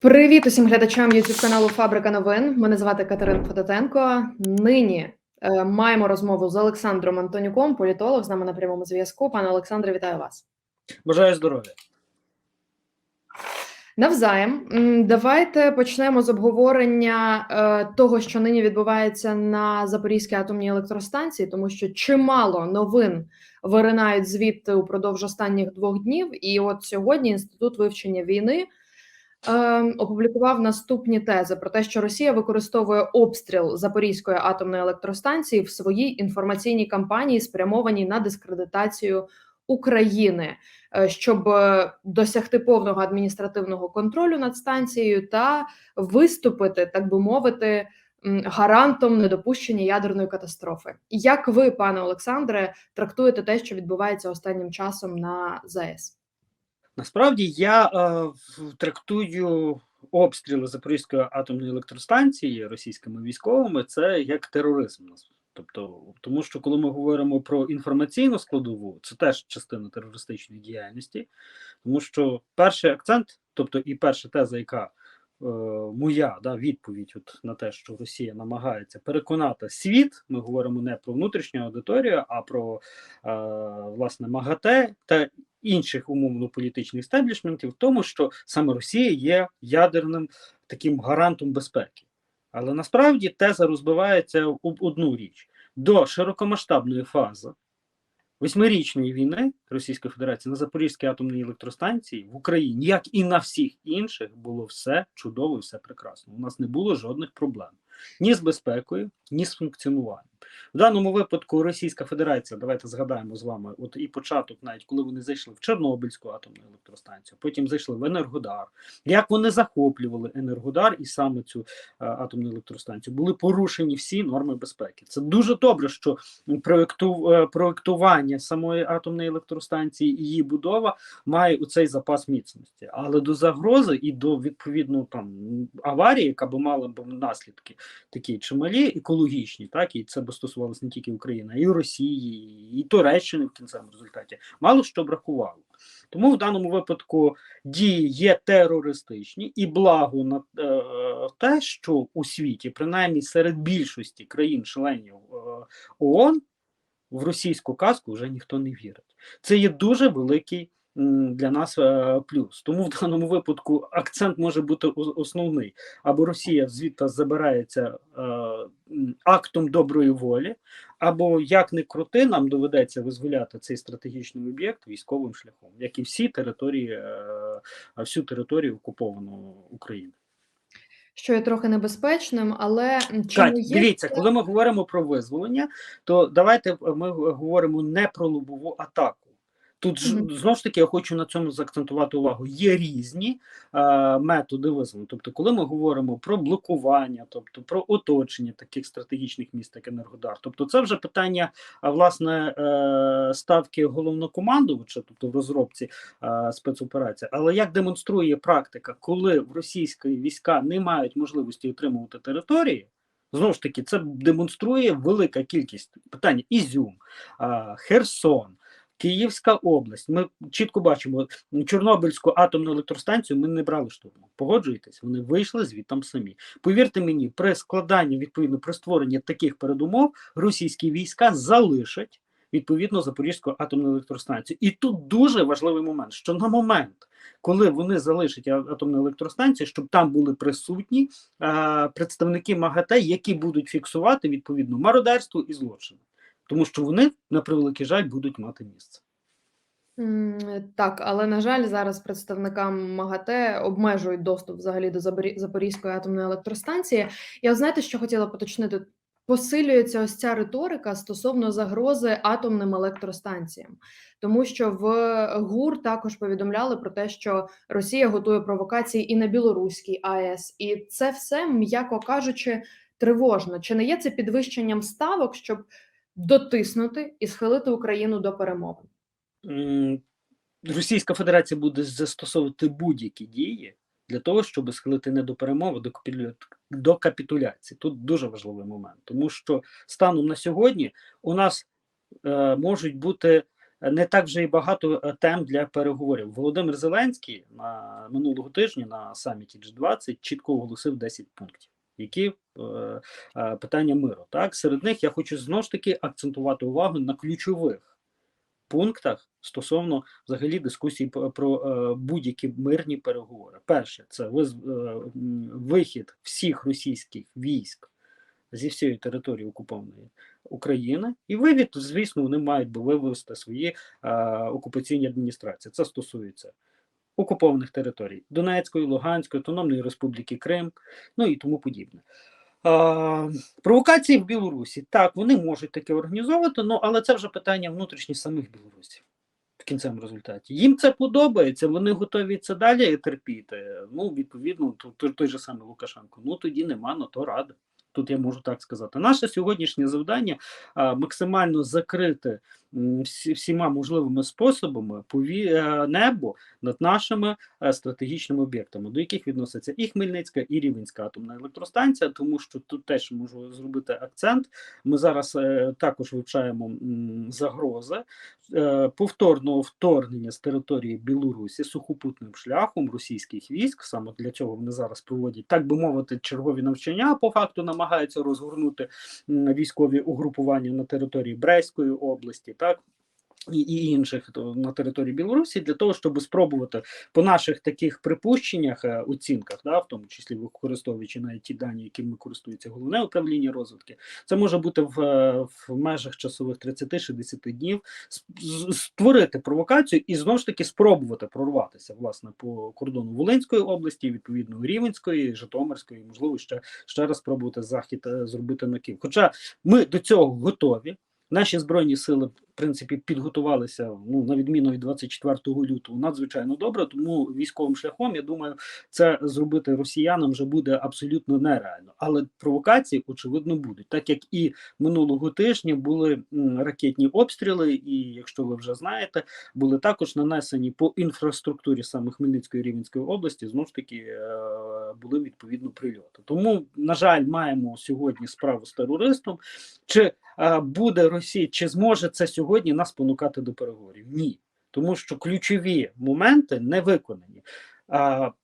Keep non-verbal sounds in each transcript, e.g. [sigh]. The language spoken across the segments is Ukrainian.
Привіт усім глядачам youtube каналу Фабрика новин. Мене звати Катерина Фототенко. Нині е, маємо розмову з Олександром Антонюком, політолог з нами на прямому зв'язку. Пане Олександре, вітаю вас. Бажаю здоров'я. Навзаєм, давайте почнемо з обговорення е, того, що нині відбувається на Запорізькій атомній електростанції, тому що чимало новин виринають звідти упродовж останніх двох днів. І от сьогодні інститут вивчення війни опублікував наступні тези про те, що Росія використовує обстріл Запорізької атомної електростанції в своїй інформаційній кампанії, спрямованій на дискредитацію України, е, щоб е, досягти повного адміністративного контролю над станцією та виступити, так би мовити. Гарантом недопущення ядерної катастрофи, як ви, пане Олександре, трактуєте те, що відбувається останнім часом на ЗАЕС? Насправді я е, трактую обстріли Запорізької атомної електростанції російськими військовими це як тероризм. Тобто, тому що коли ми говоримо про інформаційну складову, це теж частина терористичної діяльності, тому що перший акцент, тобто і перша теза, яка моя да, відповідь от на те, що Росія намагається переконати світ, ми говоримо не про внутрішню аудиторію, а про е, власне МАГАТЕ та інших умовно політичних стеблішментів, в тому, що саме Росія є ядерним таким гарантом безпеки. Але насправді теза розбивається об одну річ: до широкомасштабної фази восьмирічної війни Російської Федерації на Запорізькій атомній електростанції в Україні, як і на всіх інших, було все чудово, все прекрасно. У нас не було жодних проблем ні з безпекою, ні з функціонуванням. В даному випадку Російська Федерація, давайте згадаємо з вами, от і початок, навіть коли вони зайшли в Чорнобильську атомну електростанцію, потім зайшли в Енергодар. Як вони захоплювали Енергодар і саме цю а, атомну електростанцію, були порушені всі норми безпеки. Це дуже добре, що проєкту, е, проєктування самої атомної електростанції і її будова має у цей запас міцності, але до загрози і до відповідно там аварії, яка би мала б наслідки такі чималі, екологічні, так і це би стосувалося не тільки України, а й Росії, і Туреччини в кінцевому результаті. Мало що бракувало. Тому в даному випадку дії є терористичні і благо на е, те, що у світі, принаймні серед більшості країн-членів е, ООН, в російську казку вже ніхто не вірить. Це є дуже великий для нас е, плюс. Тому в даному випадку акцент може бути основний. Або Росія звідти забирається е, актом доброї волі, або як не крути, нам доведеться визволяти цей стратегічний об'єкт військовим шляхом, як і всі території, е, всю територію окупованої України. Що є трохи небезпечним, але Кать, є дивіться, коли ми говоримо про визволення, то давайте ми говоримо не про лобову атаку. Тут ж знову ж таки я хочу на цьому заакцентувати увагу. Є різні е, методи визволення. Тобто, коли ми говоримо про блокування, тобто про оточення таких стратегічних міст, як Енергодар, тобто це вже питання власне е, ставки головнокомандувача, тобто в розробці е, спецоперації. Але як демонструє практика, коли в російської війська не мають можливості отримувати території. Знову ж таки, це демонструє велика кількість питань: Ізюм, Херсон, Київська область. Ми чітко бачимо, Чорнобильську атомну електростанцію ми не брали штурмом. Погоджуєтесь, вони вийшли звідтам самі. Повірте мені, при складанні, відповідно, при створенні таких передумов російські війська залишать відповідно Запорізьку атомну електростанцію. І тут дуже важливий момент, що на момент, коли вони залишать атомну електростанцію, щоб там були присутні е, представники МАГАТЕ, які будуть фіксувати відповідно мародерство і злочини, тому що вони на превеликий жаль будуть мати місце. Так, але на жаль, зараз представникам МАГАТЕ обмежують доступ взагалі до Запорізької атомної електростанції. Я знаєте, що хотіла поточнити? Посилюється ось ця риторика стосовно загрози атомним електростанціям, тому що в ГУР також повідомляли про те, що Росія готує провокації і на білоруській АЕС, і це все, м'яко кажучи, тривожно. Чи не є це підвищенням ставок, щоб дотиснути і схилити Україну до перемовин? Російська Федерація буде застосовувати будь-які дії для того, щоб схилити не до перемови, до, до капітуляції. Тут дуже важливий момент, тому що станом на сьогодні у нас е, можуть бути не так вже і багато е, тем для переговорів. Володимир Зеленський на минулого тижня на саміті G20 чітко оголосив 10 пунктів, які е, е, питання миру. Так серед них я хочу знову ж таки акцентувати увагу на ключових пунктах стосовно взагалі дискусії про, е, будь-які мирні переговори. Перше, це вихід всіх російських військ зі всієї території окупованої України, і вивід, звісно, вони мають би вивести свої е, окупаційні адміністрації. Це стосується окупованих територій Донецької, Луганської, Автономної Республіки Крим, ну і тому подібне. А, провокації в Білорусі так, вони можуть таке організовувати, ну але це вже питання внутрішніх самих білорусів в кінцевому результаті. Їм це подобається, вони готові це далі терпіти. Ну, відповідно, то- то- той же самий Лукашенко. Ну тоді нема на то ради. Тут я можу так сказати. Наше сьогоднішнє завдання а, максимально закрити всіма можливими способами пові... е, небо над нашими е, стратегічними об'єктами, до яких відноситься і Хмельницька, і Рівенська атомна електростанція, тому що тут теж можу зробити акцент. Ми зараз е, також вивчаємо загрози повторного вторгнення з території Білорусі сухопутним шляхом російських військ. Саме для цього вони зараз проводять, так би мовити, чергові навчання. По факту намагаються розгорнути військові угрупування на території Брестської області, так. І, і інших то, на території Білорусі для того, щоб спробувати по наших таких припущеннях, е, оцінках, да, в тому числі використовуючи навіть ті дані, якими користується головне управління розвитки, це може бути в, е, в межах часових 30-60 днів створити провокацію і знову ж таки спробувати прорватися власне по кордону Волинської області, відповідно Рівенської, Житомирської, можливо, ще ще раз спробувати захід е, зробити на Київ. Хоча ми до цього готові. Наші збройні сили, в принципі, підготувалися ну на відміну від 24 лютого надзвичайно добре. Тому військовим шляхом я думаю, це зробити росіянам вже буде абсолютно нереально. Але провокації очевидно будуть, так як і минулого тижня були ракетні обстріли, і якщо ви вже знаєте, були також нанесені по інфраструктурі саме Хмельницької Рівненської області. Знову ж таки е, були відповідно прильоти. Тому, на жаль, маємо сьогодні справу з терористом. Чи буде Росія, чи зможе це сьогодні нас понукати до переговорів? Ні, тому що ключові моменти не виконані.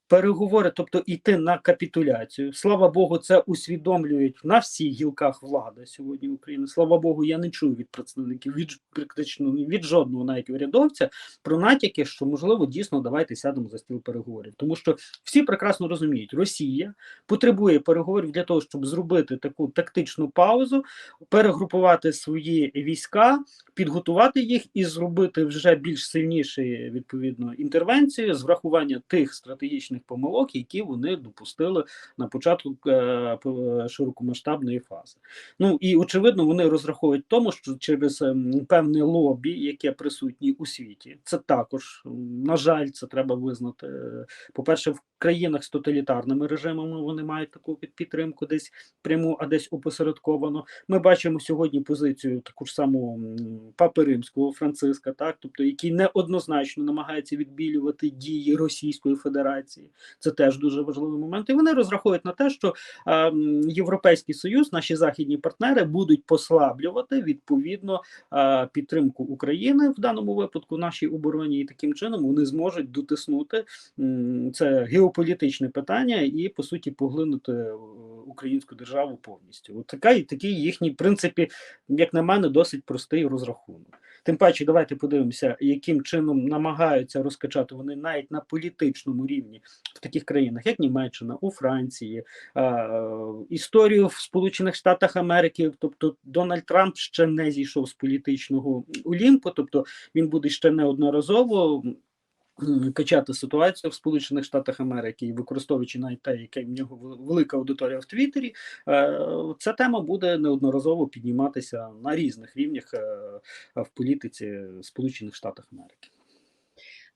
Переговори, тобто йти на капітуляцію. Слава Богу, це усвідомлюють на всіх гілках влади сьогодні України. Слава Богу, я не чую від представників від практично від жодного навіть урядовця про натяки, що можливо дійсно давайте сядемо за стіл переговорів, тому що всі прекрасно розуміють, Росія потребує переговорів для того, щоб зробити таку тактичну паузу, перегрупувати свої війська, підготувати їх і зробити вже більш сильнішу відповідно інтервенцію з врахування тих стратегічних помилок, які вони допустили на початку е, широкомасштабної фази. Ну і очевидно, вони розраховують тому, що через ем, певне лобі, яке присутнє у світі, це також на жаль, це треба визнати. е, По-перше, в країнах з тоталітарними режимами вони мають таку підтримку, десь пряму, а десь опосередковано. Ми бачимо сьогодні позицію таку ж саму папи римського Франциска, так тобто який неоднозначно намагається відбілювати дії Російської Федерації. Це теж дуже важливий момент. І вони розраховують на те, що е, Європейський Союз, наші західні партнери будуть послаблювати відповідно е, підтримку України в даному випадку нашій обороні, і таким чином вони зможуть дотиснути це геополітичне питання і по суті поглинути е, українську державу повністю. От така і такий їхній принципі, як на мене, досить простий розрахунок. Тим паче, давайте подивимося, яким чином намагаються розкачати вони навіть на політичному рівні в таких країнах, як Німеччина, у Франції, е, історію в Сполучених Штатах Америки. Тобто Дональд Трамп ще не зійшов з політичного олімпу, тобто він буде ще неодноразово. Качати ситуацію в Сполучених Штатах Америки і використовуючи навіть те, яке в нього велика аудиторія в Твіттері, е, ця тема буде неодноразово підніматися на різних рівнях е, в політиці Сполучених Штатів Америки.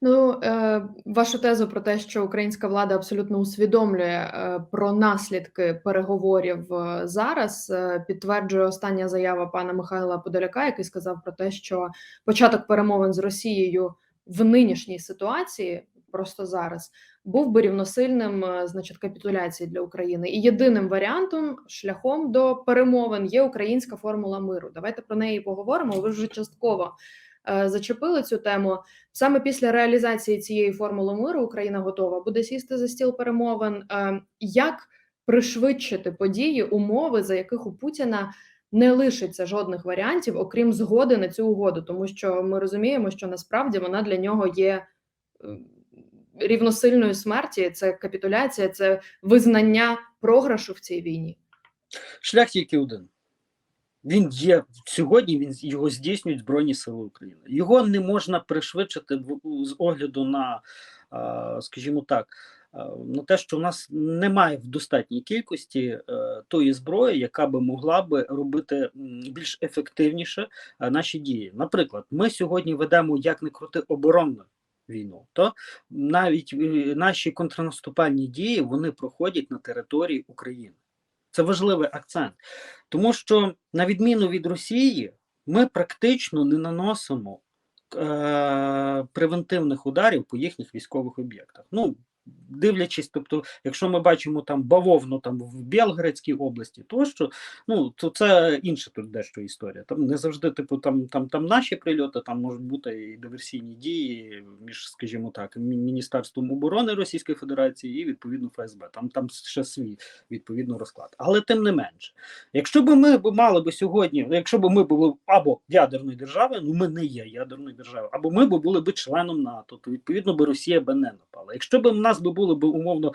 Ну, е, вашу тезу про те, що українська влада абсолютно усвідомлює про наслідки переговорів зараз, підтверджує остання заява пана Михайла Подоляка, який сказав про те, що початок перемовин з Росією в нинішній ситуації, просто зараз, був би рівносильним, е, значить, капітуляції для України. І єдиним варіантом, шляхом до перемовин є українська формула миру. Давайте про неї поговоримо. Ви вже частково е, зачепили цю тему. Саме після реалізації цієї формули миру Україна готова буде сісти за стіл перемовин. Е, Як пришвидшити події, умови, за яких у Путіна не лишиться жодних варіантів, окрім згоди на цю угоду, тому що ми розуміємо, що насправді вона для нього є е, рівносильною смерті. Це капітуляція, це визнання програшу в цій війні. Шлях тільки один. Він є сьогодні. Він його здійснюють Збройні Сили України. Його не можна пришвидшити з огляду на, скажімо так, на те, що в нас немає в достатній кількості е, тої зброї, яка би могла би робити більш ефективніше е, наші дії. Наприклад, ми сьогодні ведемо як не крути оборонну війну, то навіть е, наші контрнаступальні дії вони проходять на території України. Це важливий акцент, тому що на відміну від Росії, ми практично не наносимо е- превентивних ударів по їхніх військових об'єктах. Ну, дивлячись, тобто, якщо ми бачимо там бавовну там в Білгородській області, тощо, ну то це інша тут дещо історія. Там не завжди, типу, там, там, там наші прильоти, там можуть бути і диверсійні дії між, скажімо так, Міністерством оборони Російської Федерації і відповідно ФСБ. Там там ще свій відповідно розклад. Але тим не менше, якщо б ми мали би сьогодні, якщо б ми були або ядерною державою, ну ми не є ядерною державою, або ми б були б членом НАТО, то відповідно би Росія би не напала. Якщо б в нас би були б умовно е,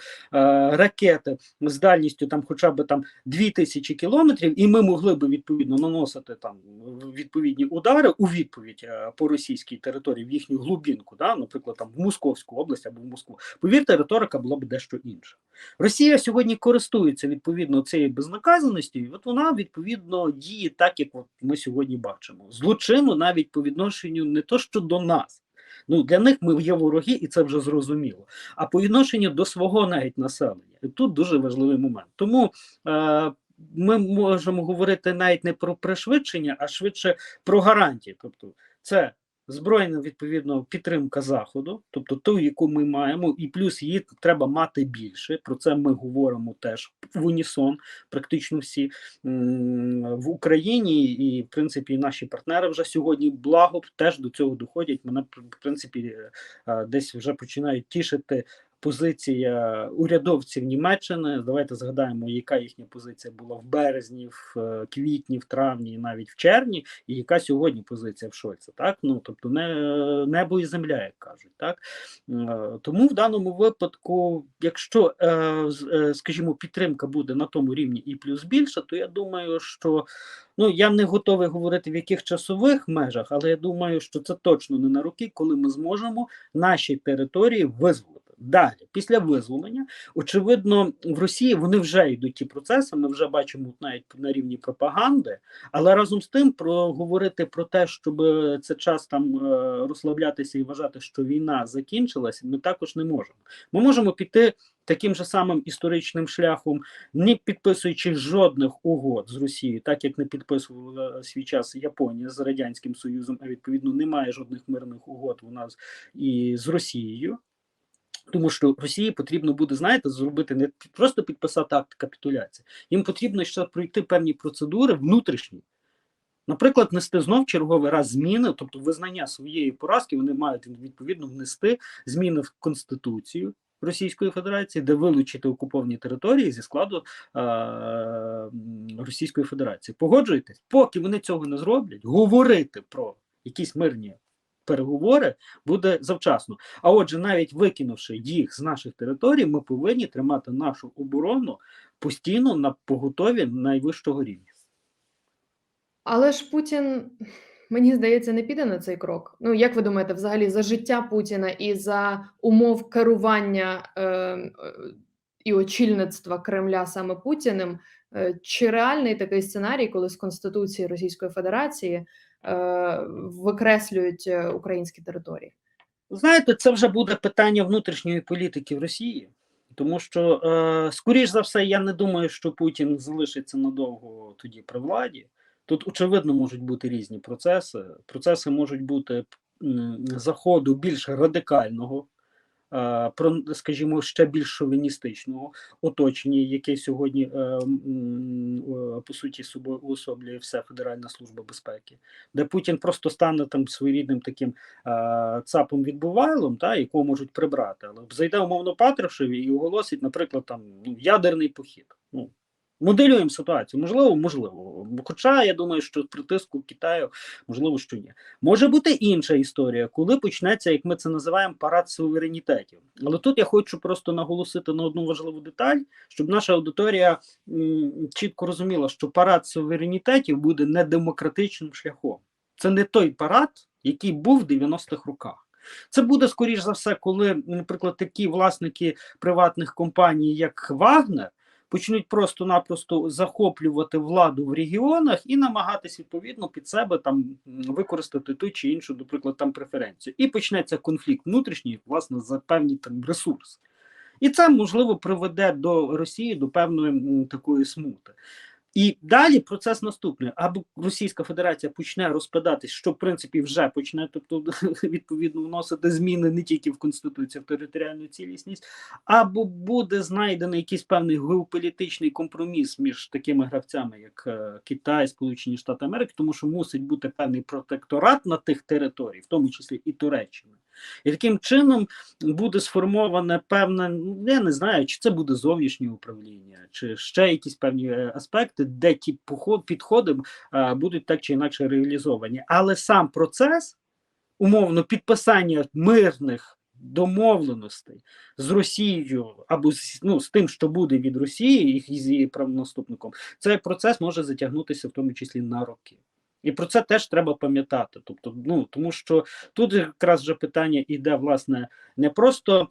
ракети з дальністю там, хоча б там 2000 кілометрів, і ми могли б відповідно наносити там відповідні удари у відповідь е, по російській території в їхню глубинку, да, наприклад, там в Московську область або в Москву. Повірте, риторика була б дещо інша. Росія сьогодні користується відповідно цією безнаказаністю, і от вона відповідно діє так, як от ми сьогодні бачимо. Злочину навіть по відношенню не то, що до нас. Ну для них ми є вороги, і це вже зрозуміло. А по відношенню до свого навіть населення, тут дуже важливий момент. Тому е, ми можемо говорити навіть не про пришвидшення, а швидше про гарантії. Тобто, це збройна відповідно підтримка заходу, тобто ту, яку ми маємо, і плюс її треба мати більше. Про це ми говоримо теж в унісон, практично всі в Україні, і в принципі наші партнери вже сьогодні благо теж до цього доходять. Мене в принципі е, десь вже починають тішити. Позиція урядовців Німеччини. Давайте згадаємо, яка їхня позиція була в березні, в е, квітні, в травні, і навіть в червні, і яка сьогодні позиція в Шольца. Так ну тобто, не небо і земля, як кажуть, так Е, тому в даному випадку, якщо е, скажімо, підтримка буде на тому рівні і плюс більше, то я думаю, що ну я не готовий говорити в яких часових межах, але я думаю, що це точно не на роки, коли ми зможемо наші території визволити. Далі, після визволення, очевидно, в Росії вони вже йдуть ті процеси. Ми вже бачимо навіть на рівні пропаганди, але разом з тим проговорити про те, щоб це час там е, розслаблятися і вважати, що війна закінчилася, ми також не можемо. Ми можемо піти таким же самим історичним шляхом, не підписуючи жодних угод з Росією, так як не підписувала свій час Японія з радянським Союзом, а відповідно немає жодних мирних угод у нас і з Росією. Тому що Росії потрібно буде, знаєте, зробити не просто підписати акт капітуляції. Їм потрібно ще пройти певні процедури внутрішні. Наприклад, внести знов черговий раз зміни, тобто визнання своєї поразки, вони мають відповідно внести зміни в Конституцію Російської Федерації, де вилучити окуповані території зі складу е- Російської Федерації. Погоджуєтесь, поки вони цього не зроблять, говорити про якісь мирні переговори буде завчасно. А отже, навіть викинувши їх з наших територій, ми повинні тримати нашу оборону постійно на поготові найвищого рівня. Але ж Путін, мені здається, не піде на цей крок. Ну, як ви думаєте, взагалі за життя Путіна і за умов керування е, і очільництва Кремля саме Путіним? Е, чи реальний такий сценарій, коли з Конституції Російської Федерації викреслюють е, українські території? Знаєте, це вже буде питання внутрішньої політики в Росії, тому що, е, скоріш за все, я не думаю, що Путін залишиться надовго тоді при владі. Тут, очевидно, можуть бути різні процеси. Процеси можуть бути заходу більш радикального е, про, скажімо, ще більш шовіністичного оточення, яке сьогодні е, е, по суті уособлює вся Федеральна служба безпеки, де Путін просто стане там своєрідним таким е, цапом відбувайлом, та якого можуть прибрати, але зайде умовно Патрушеві і оголосить, наприклад, там ну, ядерний похід. Ну моделюємо ситуацію. Можливо, можливо. Хоча я думаю, що при тиску Китаю можливо, що ні. Може бути інша історія, коли почнеться, як ми це називаємо, парад суверенітетів. Але тут я хочу просто наголосити на одну важливу деталь, щоб наша аудиторія м, чітко розуміла, що парад суверенітетів буде не демократичним шляхом. Це не той парад, який був в 90-х роках. Це буде скоріш за все, коли, наприклад, такі власники приватних компаній, як Вагнер, почнуть просто-напросто захоплювати владу в регіонах і намагатись відповідно під себе там використати ту чи іншу, наприклад, там преференцію. І почнеться конфлікт внутрішній, власне, за певні там ресурси. І це можливо приведе до Росії до певної такої смути. І далі процес наступний: або Російська Федерація почне розпадатись, що в принципі вже почне, тобто [laughs] відповідно вносити зміни не тільки в конституцію, а в територіальну цілісність, або буде знайдений якийсь певний геополітичний компроміс між такими гравцями, як е, Китай, Сполучені Штати Америки, тому що мусить бути певний протекторат на тих територій, в тому числі і Туреччини. І таким чином буде сформоване певне, я не знаю, чи це буде зовнішнє управління, чи ще якісь певні е, аспекти, де ті підходи будуть так чи інакше реалізовані. Але сам процес, умовно, підписання мирних домовленостей з Росією або з, ну, з тим, що буде від Росії і з її правонаступником, цей процес може затягнутися в тому числі на роки. І про це теж треба пам'ятати. Тобто, ну тому що тут якраз вже питання іде, власне не просто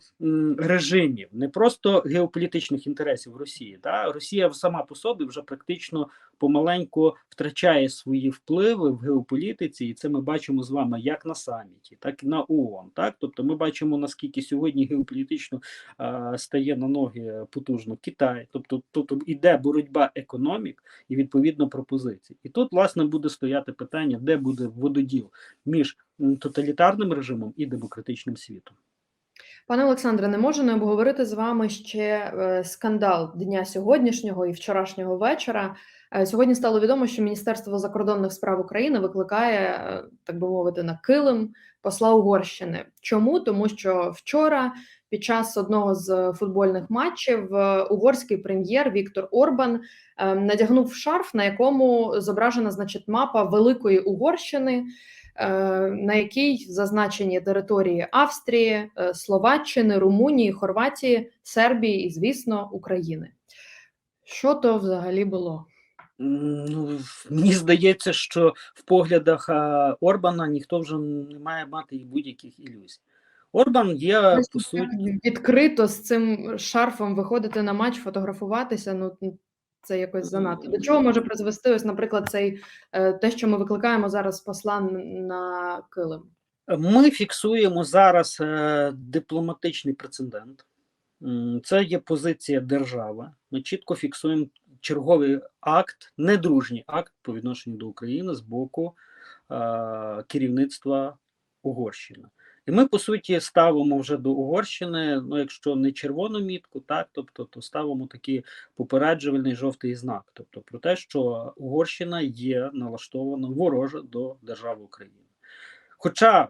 режимів, не просто геополітичних інтересів Росії. Да? Росія сама по собі вже практично помаленьку втрачає свої впливи в геополітиці, і це ми бачимо з вами як на саміті, так і на ООН. Так, тобто, ми бачимо наскільки сьогодні геополітично а, стає на ноги потужно Китай, тобто, тобто іде боротьба економік і відповідно пропозицій. І тут власне буде стояти питання, де буде вододіл між тоталітарним режимом і демократичним світом. Пане Олександре, не можу не обговорити з вами ще е, скандал дня сьогоднішнього і вчорашнього вечора. Е, Сьогодні стало відомо, що Міністерство закордонних справ України викликає, е, так би мовити, на килим посла Угорщини. Чому? Тому що вчора, під час одного з футбольних матчів, угорський прем'єр Віктор Орбан е, надягнув шарф, на якому зображена значить мапа Великої Угорщини на якій зазначені території Австрії, е, Словаччини, Румунії, Хорватії, Сербії і, звісно, України. Що то взагалі було? Ну, мені здається, що в поглядах Орбана ніхто вже не має мати будь-яких ілюзій. Орбан є по суті. Відкрито з цим шарфом виходити на матч, фотографуватися. Ну це якось занадто. До чого може призвести, ось, наприклад, цей е, те, що ми викликаємо зараз посла на килим. Ми фіксуємо зараз е, дипломатичний прецедент. Це є позиція держави. Ми чітко фіксуємо черговий акт, недружній акт по відношенню до України з боку е, керівництва Угорщини. І ми, по суті, ставимо вже до Угорщини, ну, якщо не червону мітку, так, тобто, то ставимо такий попереджувальний жовтий знак. Тобто про те, що Угорщина є налаштована вороже до держави України. Хоча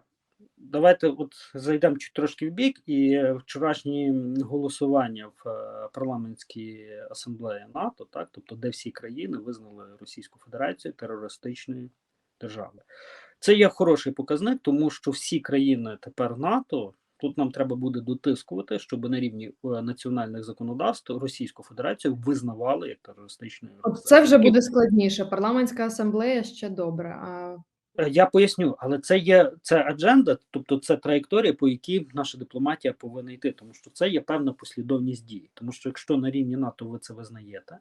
давайте от зайдемо трошки в бік, і вчорашні голосування в е, парламентській асамблеї НАТО, так, тобто, де всі країни визнали Російську Федерацію терористичною державою. Це є хороший показник, тому що всі країни тепер НАТО. Тут нам треба буде дотискувати, щоб на рівні е, національних законодавств Російську Федерацію визнавали як терористичною. От це вже буде складніше. Парламентська асамблея ще добре. А Е, Я поясню, але це є це адженда, тобто це траєкторія, по якій наша дипломатія повинна йти, тому що це є певна послідовність дій. Тому що якщо на рівні НАТО ви це визнаєте,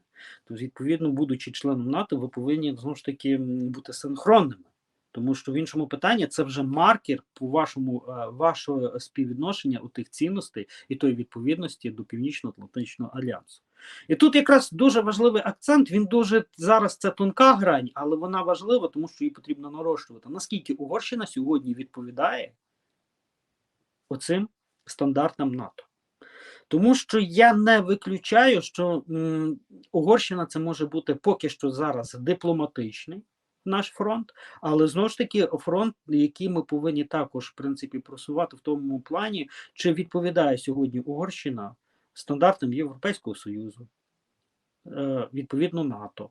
то відповідно, будучи членом НАТО, ви повинні знову ж таки бути синхронними. Тому що в іншому питанні це вже маркер по вашому е, вашого співвідношення у тих цінностей і тої відповідності до Північно-Атлантичного альянсу. І тут якраз дуже важливий акцент. Він дуже зараз це тонка грань, але вона важлива, тому що її потрібно нарощувати. Наскільки Угорщина сьогодні відповідає оцим стандартам НАТО. Тому що я не виключаю, що м, Угорщина це може бути поки що зараз дипломатичний наш фронт, але знову ж таки фронт, який ми повинні також в принципі просувати в тому плані, чи відповідає сьогодні Угорщина стандартам Європейського Союзу, відповідно НАТО.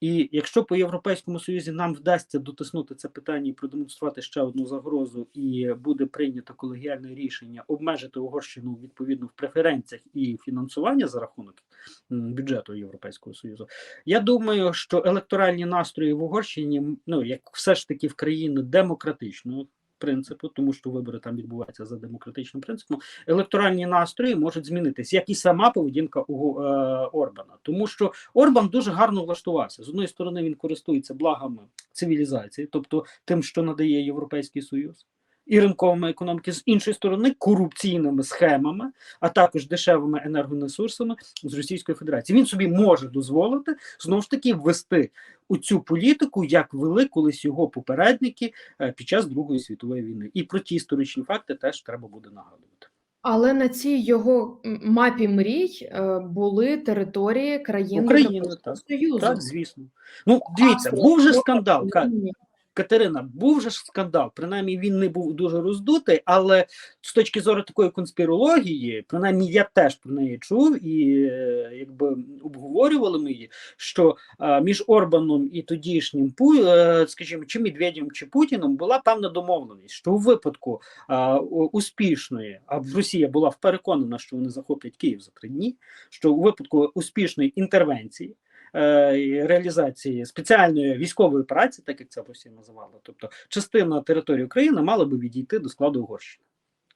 І якщо по Європейському Союзі нам вдасться дотиснути це питання і продемонструвати ще одну загрозу, і буде прийнято колегіальне рішення обмежити Угорщину відповідно в преференціях і фінансування за рахунок бюджету Європейського Союзу, я думаю, що електоральні настрої в Угорщині, ну як все ж таки в країни демократичного принципу, тому що вибори там відбуваються за демократичним принципом, електоральні настрої можуть змінитись, як і сама поведінка у е, Орбана, тому що Орбан дуже гарно влаштувався. З одної сторони він користується благами цивілізації, тобто тим, що надає Європейський Союз. І ринковими економіки, з іншої сторони, корупційними схемами, а також дешевими енергоресурсами з Російської Федерації. Він собі може дозволити знову ж таки ввести у цю політику, як вели колись його попередники е, під час Другої світової війни. І про ті історичні факти теж треба буде нагадувати. Але на цій його мапі мрій е, були території країн України. Союзу. Так, звісно. Ну, дивіться, був же скандал. Ка- Румунія. Катерина, був же ж скандал. Принаймні він не був дуже роздутий, але з точки зору такої конспірології, принаймні я теж про неї чув і е, якби обговорювали ми її, що е, між Орбаном і тодішнім е, скажімо, чи Медведєвим, чи Путіном була певна домовленість, що у випадку е, успішної, а Росія була переконана, що вони захоплять Київ за три дні, що у випадку успішної інтервенції реалізації спеціальної військової праці, так як це постійно називали, тобто частина території України мала би відійти до складу Угорщини.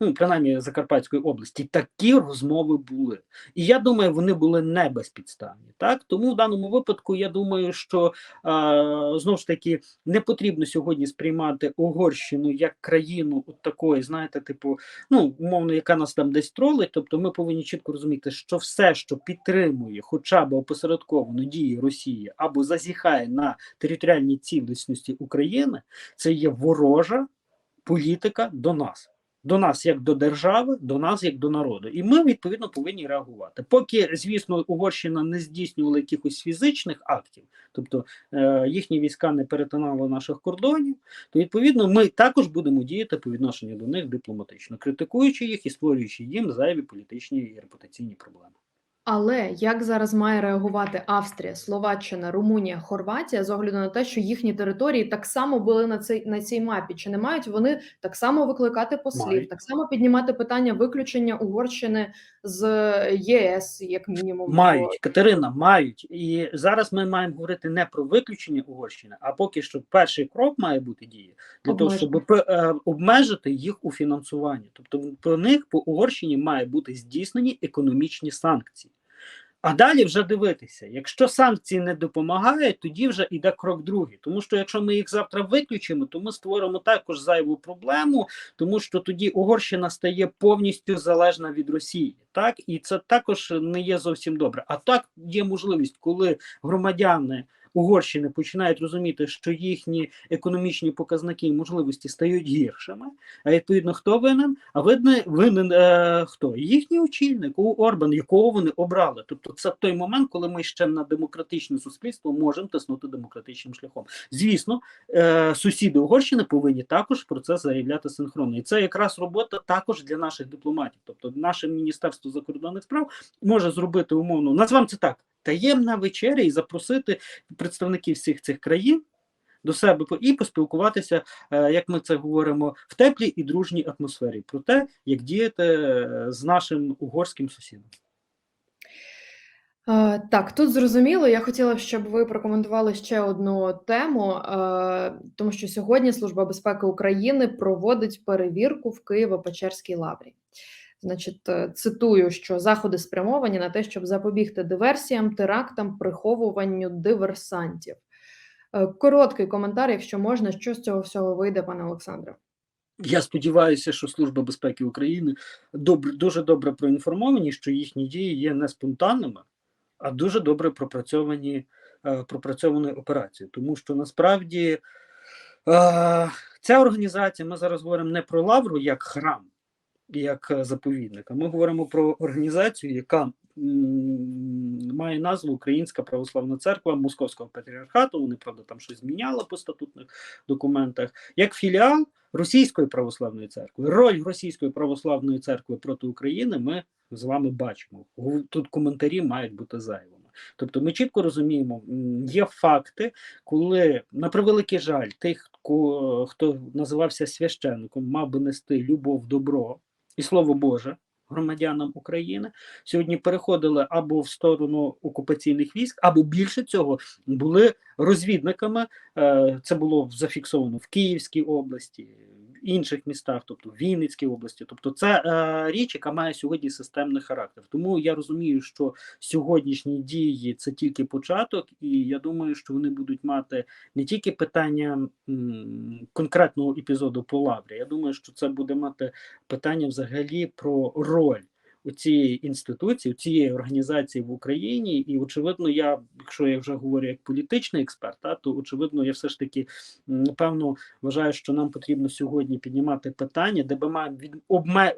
Ну, принаймні Закарпатської області такі розмови були, і я думаю, вони були не безпідставні. Так тому в даному випадку я думаю, що а, знову ж таки не потрібно сьогодні сприймати Угорщину як країну от такої, знаєте, типу, ну умовно, яка нас там десь тролить. Тобто, ми повинні чітко розуміти, що все, що підтримує, хоча б опосередковано дії Росії або зазіхає на територіальній цілісності України, це є ворожа політика до нас. До нас як до держави, до нас як до народу, і ми відповідно повинні реагувати. Поки, звісно, Угорщина не здійснювала якихось фізичних актів, тобто е, їхні війська не перетинали наших кордонів, то відповідно ми також будемо діяти по відношенню до них дипломатично, критикуючи їх і створюючи їм зайві політичні і репутаційні проблеми. Але як зараз має реагувати Австрія, Словаччина, Румунія, Хорватія з огляду на те, що їхні території так само були на цей на цій мапі? Чи не мають вони так само викликати послів, Мають. так само піднімати питання виключення Угорщини з ЄС, як мінімум? Мають Катерина, мають. І зараз ми маємо говорити не про виключення Угорщини, а поки що перший крок має бути діє для того, щоб Обмежити. е, обмежити їх у фінансуванні. Тобто по них по Угорщині має бути здійснені економічні санкції. А далі вже дивитися, якщо санкції не допомагають, тоді вже йде крок другий. Тому що якщо ми їх завтра виключимо, то ми створимо також зайву проблему, тому що тоді Угорщина стає повністю залежна від Росії. Так і це також не є зовсім добре. А так є можливість, коли громадяни Угорщини починають розуміти, що їхні економічні показники і можливості стають гіршими. А відповідно, хто винен? А видно, винен е, хто? Їхній очільник Орбан, якого вони обрали. Тобто, це той момент, коли ми ще на демократичне суспільство можемо тиснути демократичним шляхом. Звісно, е, сусіди Угорщини повинні також про це заявляти синхронно. І це якраз робота також для наших дипломатів. Тобто, наше міністерство закордонних справ може зробити умовно, назвемо це так. Таємна вечеря і запросити представників всіх цих країн до себе і поспілкуватися, е, як ми це говоримо, в теплій і дружній атмосфері про те, як діяти е, з нашим угорським сусідом. Е, Так, тут зрозуміло. Я хотіла б, щоб ви прокоментували ще одну тему, тому що сьогодні Служба безпеки України проводить перевірку в Києво-Печерській лаврі. Значить, е, цитую, що заходи спрямовані на те, щоб запобігти диверсіям, терактам, приховуванню диверсантів. Е, Короткий коментар, якщо можна, що з цього всього вийде, пане Олександре? Я сподіваюся, що Служба безпеки України добре, дуже добре проінформовані, що їхні дії є не спонтанними, а дуже добре пропрацьовані е, пропрацьовані операції. Тому що насправді ця організація, ми зараз говоримо не про лавру як храм. Як е, заповідник, а ми говоримо про організацію, яка має назву Українська православна церква Московського патріархату. Вони правда там щось зміняли по статутних документах, як філіал Російської православної церкви. Роль Російської православної церкви проти України ми з вами бачимо. Тут коментарі мають бути зайвими. Тобто, ми чітко розуміємо, є факти, коли на превеликий жаль, тих, хто називався священником, мав би нести любов, добро і слово Боже громадянам України, сьогодні переходили або в сторону окупаційних військ, або більше цього були розвідниками. Е, Це було зафіксовано в Київській області, інших містах, тобто в Вінницькій області. Тобто, це е, річ, яка має сьогодні системний характер. Тому я розумію, що сьогоднішні дії це тільки початок, і я думаю, що вони будуть мати не тільки питання м, конкретного епізоду по лаврі. Я думаю, що це буде мати питання взагалі про роль у цієї інституції, у цієї організації в Україні. І очевидно, я, якщо я вже говорю як політичний експерт, та, то очевидно, я все ж таки напевно вважаю, що нам потрібно сьогодні піднімати питання, де ми маємо від, обме, е,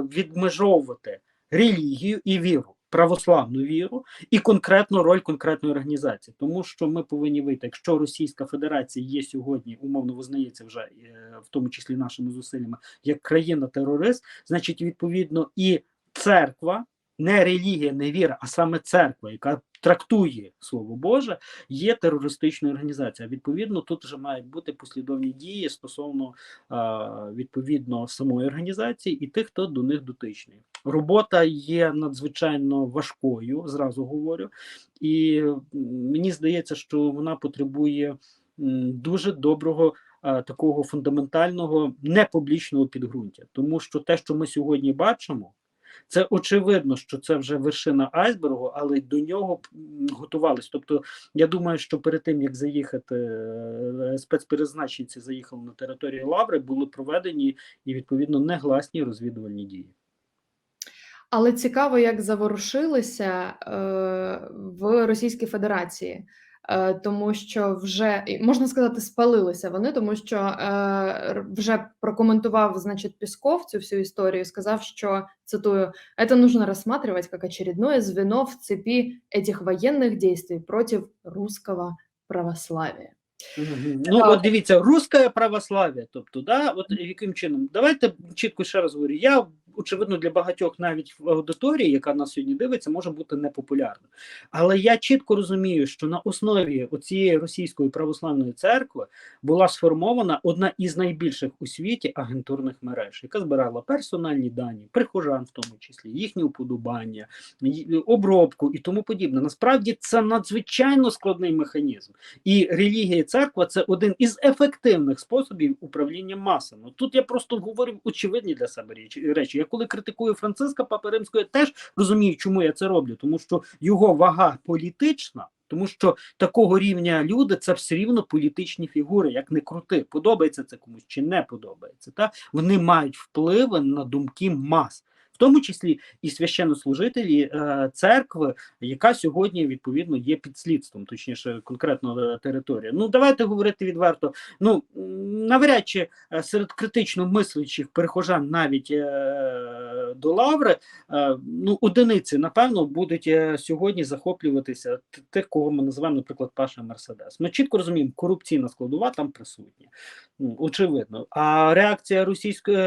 відмежовувати релігію і віру. Православну віру і конкретну роль конкретної організації, тому що ми повинні вийти, якщо Російська Федерація є сьогодні, умовно визнається вже е, в тому числі нашими зусиллями, як країна-терорист, значить, відповідно, і церква, не релігія, не віра, а саме церква, яка трактує слово Боже, є терористичною організацією. Відповідно, тут вже мають бути послідовні дії стосовно відповідно самої організації і тих, хто до них дотичний. Робота є надзвичайно важкою, зразу говорю, і мені здається, що вона потребує дуже доброго такого фундаментального непублічного підґрунтя, тому що те, що ми сьогодні бачимо. Це очевидно, що це вже вершина айсбергу, але до нього готувались. Тобто, я думаю, що перед тим як заїхати е, спецперезначенці заїхали на територію Лаври, були проведені і відповідно негласні розвідувальні дії. Але цікаво, як заворушилися е, в Російській Федерації, тому що вже і, можна сказати, спалилися вони, тому що е, р- вже прокоментував, значить, Пісков цю всю історію. Сказав, що цитую: «Это нужно рассматривать как очередное звено в цепи этих военных действий против русского православия. Ну, от дивіться, русське православ'я, тобто, да, от яким чином? Давайте чітко ще раз говорю. Я очевидно для багатьох навіть в аудиторії, яка нас сьогодні дивиться, може бути непопулярна. Але я чітко розумію, що на основі цієї російської православної церкви була сформована одна із найбільших у світі агентурних мереж, яка збирала персональні дані, прихожан, в тому числі, їхні уподобання, обробку і тому подібне. Насправді це надзвичайно складний механізм. І релігія церква це один із ефективних способів управління масами. Тут я просто говорю очевидні для себе речі. Я коли критикую Франциска Папи Римського, я теж розумію, чому я це роблю, тому що його вага політична. Тому що такого рівня люди це все рівно політичні фігури, як не крути, подобається це комусь чи не подобається. Та вони мають впливи на думки мас, тому числі і священнослужителі е, церкви, яка сьогодні відповідно є під слідством, точніше, конкретно е, територія. Ну давайте говорити відверто. Ну навряд чи е, серед критично мислячих перехожан навіть до лаври, ну одиниці напевно будуть сьогодні захоплюватися тих, кого ми називаємо, наприклад, Паша Мерседес. Ми чітко розуміємо, корупційна складова там присутня. Ну, очевидно. А реакція російського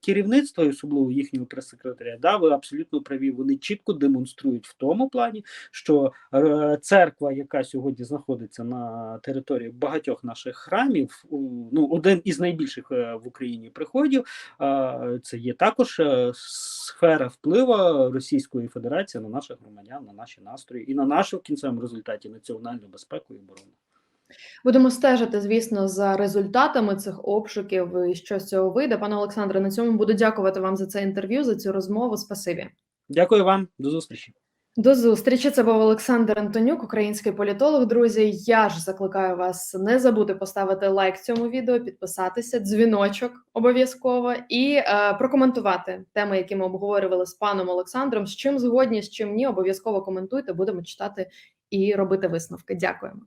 керівництва, особливо їхнього прес-секретаря, да, ви абсолютно праві. Вони чітко демонструють в тому плані, що е, церква, яка сьогодні знаходиться на території багатьох наших храмів, ну один із найбільших е, в Україні приходів, е, це є також сфера впливу Російської Федерації на наших громадян, на наші настрої і на нашу в кінцевому результаті національну безпеку і оборону. Будемо стежити, звісно, за результатами цих обшуків і що з цього вийде. Пане Олександре, на цьому буду дякувати вам за це інтерв'ю, за цю розмову. Спасибі. Дякую вам, до зустрічі. До зустрічі. Це був Олександр Антонюк, український політолог. Друзі, я ж закликаю вас не забути поставити лайк цьому відео, підписатися, дзвіночок обов'язково і е, прокоментувати теми, які ми обговорювали з паном Олександром. З чим згодні, з чим ні, обов'язково коментуйте. Будемо читати і робити висновки. Дякуємо.